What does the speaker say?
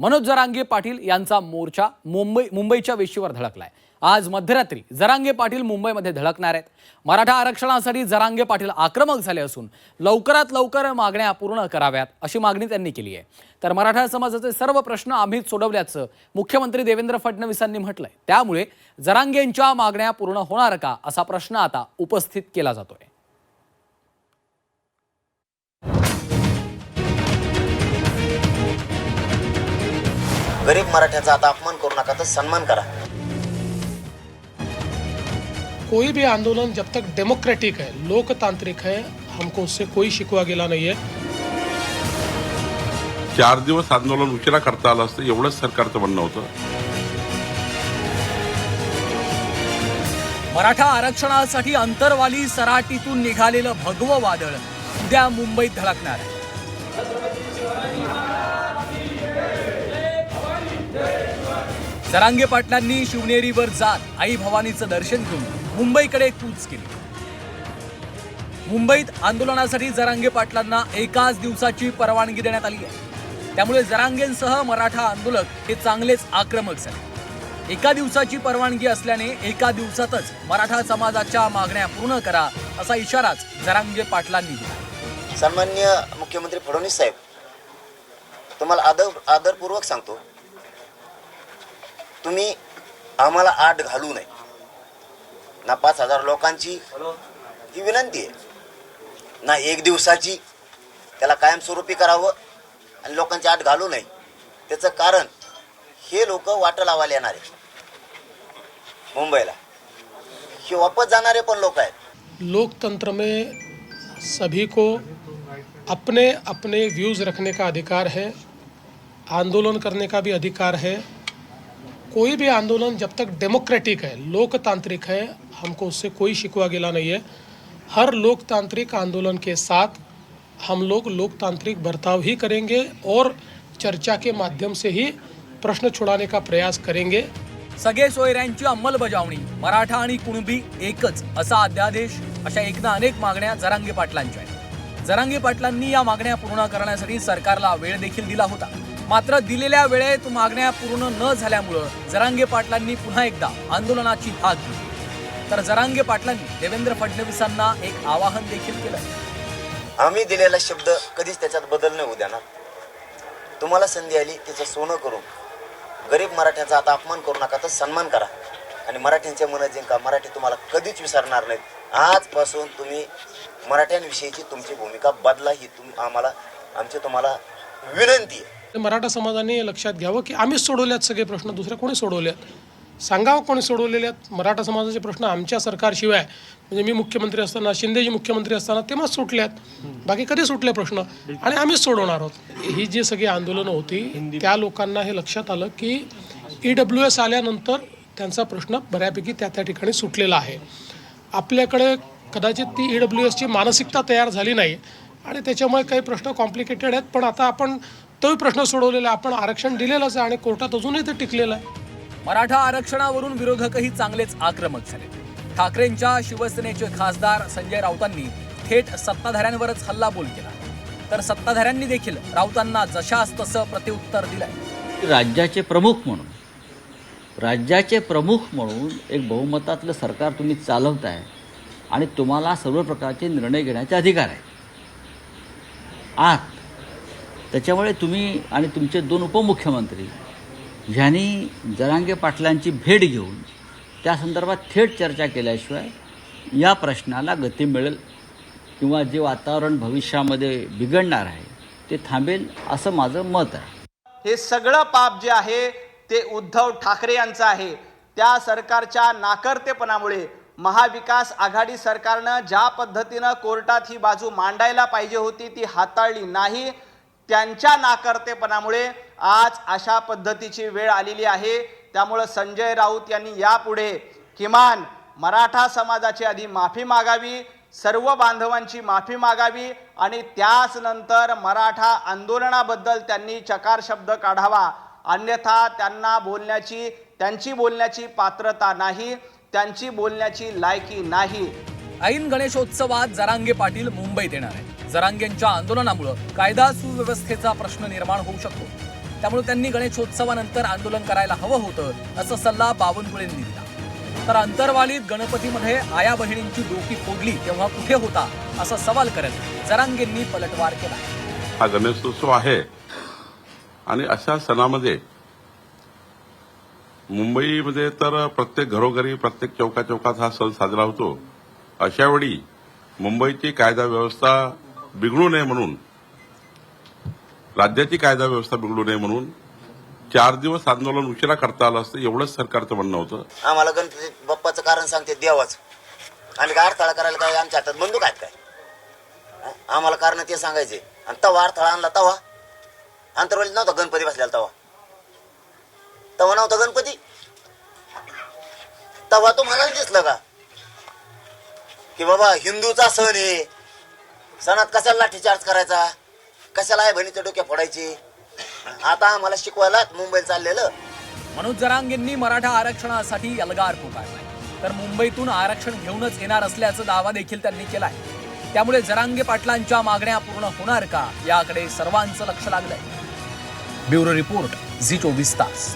मनोज जरांगे पाटील यांचा मोर्चा मुंबई मुंबईच्या वेशीवर धडकलाय. आज मध्यरात्री जरांगे पाटील मुंबईमध्ये धडकणार आहेत. मराठा आरक्षणासाठी जरांगे पाटील आक्रमक झाले असून लवकरात लवकर मागण्या पूर्ण कराव्यात अशी मागणी त्यांनी केली आहे. तर मराठा समाजाचे सर्व प्रश्न आम्हीच सोडवल्याचं मुख्यमंत्री देवेंद्र फडणवीसांनी म्हटलंय. त्यामुळे जरांगेंच्या मागण्या पूर्ण होणार का असा प्रश्न आता उपस्थित केला जातोय. गरीब मराठ्याचा आता अपमान करू नका तर सन्मान करा. कोई भी आंदोलन जब तक डेमोक्रेटिक है लोकतांत्रिक है हमको उससे कोई शिकवा गेला नहीं है। चार दिवस आंदोलन उशिरा करता आलं असतं एवढंच सरकारचं म्हणणं होतं. मराठा आरक्षणासाठी अंतरवाली सराटीतून निघालेलं भगवं वादळ उद्या मुंबईत धडकणार आहे. जरांगे पाटलांनी शिवनेरीवर जात आई भवानीचं दर्शन घेऊन मुंबईकडे कूच केली. मुंबईत आंदोलनासाठी जरांगे पाटलांना एकाच दिवसाची परवानगी देण्यात आली आहे. त्यामुळे जरांगेंसह मराठा आंदोलक हे चांगलेच आक्रमक झाले. एका दिवसाची परवानगी असल्याने एका दिवसातच मराठा समाजाच्या मागण्या पूर्ण करा असा इशाराच जरांगे पाटलांनी दिला. सन्मान्य मुख्यमंत्री फडणवीस साहेब तुम्हाला आदर आदरपूर्वक सांगतो तुम्ही आम्हाला आठ घालू नये. ना पाच हजार लोकांची ही विनंती आहे. ना एक दिवसाची त्याला कायमस्वरूपी करावं आणि लोकांची आठ घालू नये. त्याचं कारण हे लोक वाट लावायला येणार आहे मुंबईला. हे वापस जाणारे पण लोक आहेत. लोकतंत्र में सभी को अपने अपने व्यूज़ रखने का अधिकार है. आंदोलन करने का भी अधिकार है. कोई भी आंदोलन जब तक डेमोक्रेटिक है लोकतांत्रिक है हमको उससे कोई शिकवा गिला नहीं है। हर लोकतांत्रिक आंदोलन के साथ हम लोग लोकतांत्रिक बर्ताव ही करेंगे और चर्चा के माध्यम से ही प्रश्न छुड़ाने का प्रयास करेंगे। सगळे सोयऱ्यांची अंमलबजावणी मराठा आणि कुणबी एकच असा अध्यादेश अशा एकदा अनेक मागण्या जरांगे पाटलांच्या आहेत. जरांगे पाटलांनी या मागण्या पूर्ण करण्यासाठी सरकारला वेळ देखील दिला होता. मात्र दिलेल्या वेळेत मागण्या पूर्ण न झाल्यामुळं जरांगे पाटलांनी पुन्हा एकदा आंदोलनाची हाक दिली तर जरांगे पाटलांनी देवेंद्र फडणवीसांना एक आवाहन देखील केलं आम्ही दिलेला शब्द कधीच त्याच्यात बदल नाही होऊ देणार. तुम्हाला संधी आली तिचं सोनं करून. गरीब मराठ्याचा आता अपमान करू नका तर सन्मान करा. आणि मराठ्यांच्या मनात जिंका मराठी तुम्हाला कधीच विसरणार नाहीत. आजपासून तुम्ही मराठ्यांविषयीची तुमची भूमिका बदला ही तुम आम्हाला आमची तुम्हाला विनंती आहे. मराठा समाजाने हे लक्षात घ्यावं की आम्हीच सोडवल्यात सगळे प्रश्न दुसरे कोणी सोडवल्यात? सांगावं कोणी सोडवलेले आहेत मराठा समाजाचे प्रश्न आमच्या सरकारशिवाय म्हणजे मी मुख्यमंत्री असताना शिंदेजी मुख्यमंत्री असताना तेव्हाच सुटल्यात. बाकी कधी सुटले प्रश्न? आणि आम्हीच सोडवणार आहोत. ही जी सगळी आंदोलनं होती त्या लोकांना हे लक्षात आलं की ई डब्ल्यू एस आल्यानंतर त्यांचा प्रश्न बऱ्यापैकी त्या त्या ठिकाणी सुटलेला आहे. आपल्याकडे कदाचित ती ई डब्ल्यू एसची मानसिकता तयार झाली नाही आणि त्याच्यामुळे काही प्रश्न कॉम्प्लिकेटेड आहेत पण आता आपण तोही प्रश्न सोडवलेला आपण आरक्षण दिलेलंच आहे आणि कोर्टात अजूनही ते टिकलेलं आहे. मराठा आरक्षणावरून विरोधकही चांगलेच आक्रमक झाले. ठाकरेंच्या शिवसेनेचे खासदार संजय राऊतांनी थेट सत्ताधाऱ्यांवरच हल्लाबोल केला. तर सत्ताधाऱ्यांनी देखील राऊतांना जशास तसं प्रत्युत्तर दिलंय. राज्याचे प्रमुख म्हणून राज्याचे प्रमुख म्हणून एक बहुमतातलं सरकार तुम्ही चालवताय आणि तुम्हाला सर्व प्रकारचे निर्णय घेण्याचे अधिकार आहे. आत त्याच्यामुळे तुम्ही आणि तुमचे दोन उपमुख्यमंत्री ह्यांनी जरांगे पाटलांची भेट घेऊन त्या संदर्भात थेट चर्चा केल्याशिवाय या प्रश्नाला गती मिळेल किंवा जे वातावरण भविष्यामध्ये बिघडणार आहे ते थांबेल असं माझं मत आहे. हे सगळं पाप जे आहे ते उद्धव ठाकरे यांचं आहे. त्या सरकारच्या नाकर्तेपणामुळे महाविकास आघाडी सरकारनं ज्या पद्धतीनं कोर्टात ही बाजू मांडायला पाहिजे होती ती हाताळली नाही. त्यांच्या नाकर्तेपणामुळे आज अशा पद्धतीची वेळ आलेली आहे. त्यामुळं संजय राऊत यांनी यापुढे किमान मराठा समाजाची आधी माफी मागावी सर्व बांधवांची माफी मागावी आणि त्याच नंतर मराठा आंदोलनाबद्दल त्यांनी चकार शब्द काढावा. अन्यथा त्यांना बोलण्याची त्यांची बोलण्याची पात्रता नाही त्यांची बोलण्याची लायकी नाही. ऐन गणेशोत्सवात जरांगे पाटील मुंबईत येणार आहे जरांगेंच्या आंदोलनामुळं कायदा सुव्यवस्थेचा प्रश्न निर्माण होऊ शकतो. त्यामुळे त्यांनी गणेशोत्सवानंतर आंदोलन करायला हवं होतं असा सल्ला बावनकुळेंनी दिला. तर अंतरवालीत गणपतीमध्ये आया बहिणींची डोकी फोडली तेव्हा कुठे होता असा सवाल करत जरांगेंनी पलटवार केला. हा गणेशोत्सव आहे. आणि अशा सणामध्ये मुंबईमध्ये तर प्रत्येक घरोघरी प्रत्येक चौका चौकात हा सण साजरा होतो. अशावेळी मुंबईची कायदा व्यवस्था बिघडू नये म्हणून राज्याची कायदा व्यवस्था बिघडू नये म्हणून चार दिवस आंदोलन उशिरा करता आलं असतं एवढंच सरकारचं म्हणणं होतं. आम्हाला गणपती बाप्पाचं कारण सांगते देवाच. आम्ही काय अडथळा करायला काय आमच्या हातात बंदूक आहेत काय? आम्हाला कारण ते सांगायचे. आणि तवा अडथळा आणला तवा. अंतरवलीत नव्हता गणपती बसलेला तवा. तवा नव्हता गणपती. तवा तुम्हाला दिसलं का? की बाबा हिंदूचा सण आहे. सणात कशाला लाठीचार्ज करायचा? कशाला आहे बहिणीचे डोक्या फोडायची? आता आम्हाला शिकवायला मुंबई चाललेलं. मनोज जरांगेंनी मराठा आरक्षणासाठी यलगार पुकारलाय. तर मुंबईतून आरक्षण घेऊनच येणार असल्याचा दावा देखील त्यांनी केलाय. त्यामुळे जरांगे पाटलांच्या मागण्या पूर्ण होणार का? याकडे सर्वांचं लक्ष लागलंय. ब्युरो रिपोर्ट झी चोवीस तास.